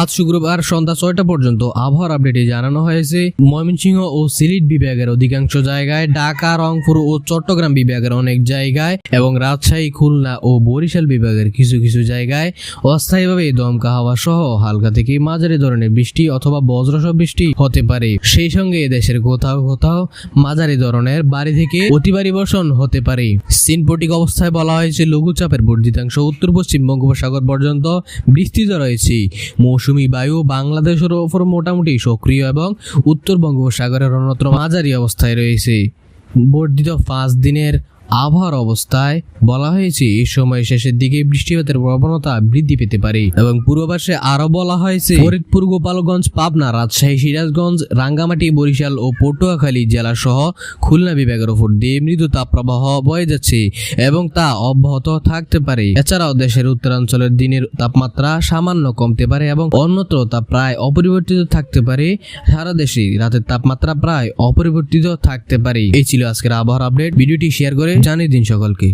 আজ শুক্রবার সন্ধ্যা ছয়টা পর্যন্ত আবহাওয়ার আপডেটে জানানো হয়েছে। ময়মনসিংহ ও সিলেট বিভাগের অধিকাংশ জায়গায়, ঢাকা, রংপুর ও চট্টগ্রাম বিভাগের অনেক জায়গায় এবং রাজশাহী, খুলনা ও বরিশাল বিভাগের কিছু কিছু জায়গায় অস্থায়ীভাবে দমকা হাওয়া সহ হালকা থেকে মাঝারি ধরনের বৃষ্টি অথবা বজ্রসহ বৃষ্টি হতে পারে। সেই সঙ্গে দেশের কোথাও কোথাও মাঝারি ধরনের বাড়ি থেকে অতি ভারী বর্ষণ হতে পারে। সিনপটিক অবস্থায় বলা হয়েছে, লঘুচাপের বর্ধিতাংশ উত্তর পশ্চিম বঙ্গোপসাগর পর্যন্ত বিস্তৃত রয়েছে। মৌসুমী বায়ু বাংলাদেশের ওপর মোটামুটি সক্রিয় এবং উত্তর বঙ্গোপসাগরের অন্যত্র মাঝারি অবস্থায় রয়েছে। বর্ধিত পাঁচ দিনের আবহাওয়ার অবস্থায় বলা হয়েছে, এই সময় শেষের দিকে বৃষ্টিপাতের প্রবণতা বৃদ্ধি পেতে পারে এবং পূর্বাভাসে আরও বলা হয়েছে, ফরিদপুর, গোপালগঞ্জ, পাবনা, রাজশাহী, সিরাজগঞ্জ, রাঙ্গামাটি, বরিশাল ও পটুয়াখালী জেলা সহ খুলনা বিভাগের উপর দিয়ে মৃদু তাপপ্রবাহ বয়ে যাচ্ছে এবং তা অব্যাহত থাকতে পারে। এছাড়াও দেশের উত্তরাঞ্চলের দিনের তাপমাত্রা সামান্য কমতে পারে এবং অন্যত্র তা প্রায় অপরিবর্তিত থাকতে পারে। সারা দেশে রাতের তাপমাত্রা প্রায় অপরিবর্তিত থাকতে পারে। এই ছিল আজকের আবহাওয়ার আপডেট। ভিডিওটি শেয়ার করে জানিয়ে দিন সকলকে।